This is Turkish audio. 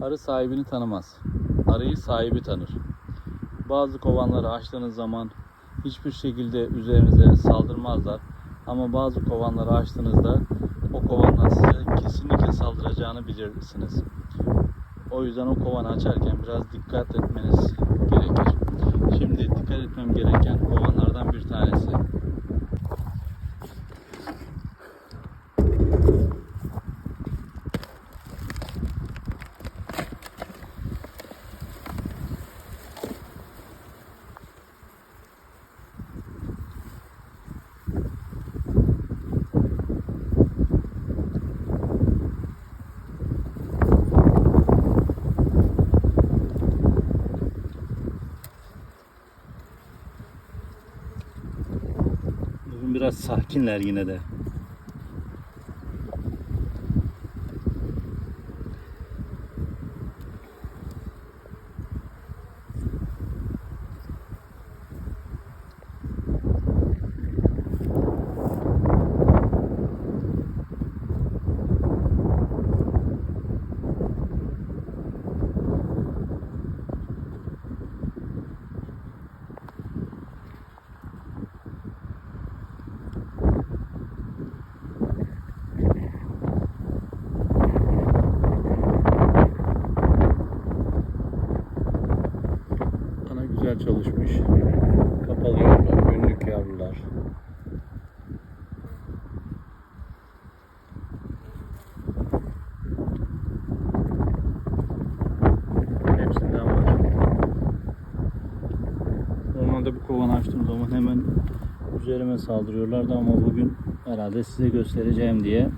Arı sahibini tanımaz. Arıyı sahibi tanır. Bazı kovanları açtığınız zaman hiçbir şekilde üzerinize saldırmazlar. Ama bazı kovanları açtığınızda o kovandan size kesinlikle saldıracağını bilirsiniz. O yüzden o kovanı açarken biraz dikkat etmeniz gerekir. Şimdi dikkat etmem gereken kovanlardan bir tanesi. Bugün biraz sakinler yine de. Güzel çalışmış. Kapalı yavrular, günlük yavrular. Hepsinden var. Normalde bu kovanı açtığım zaman hemen üzerime saldırıyorlardı ama bugün herhalde size göstereceğim diye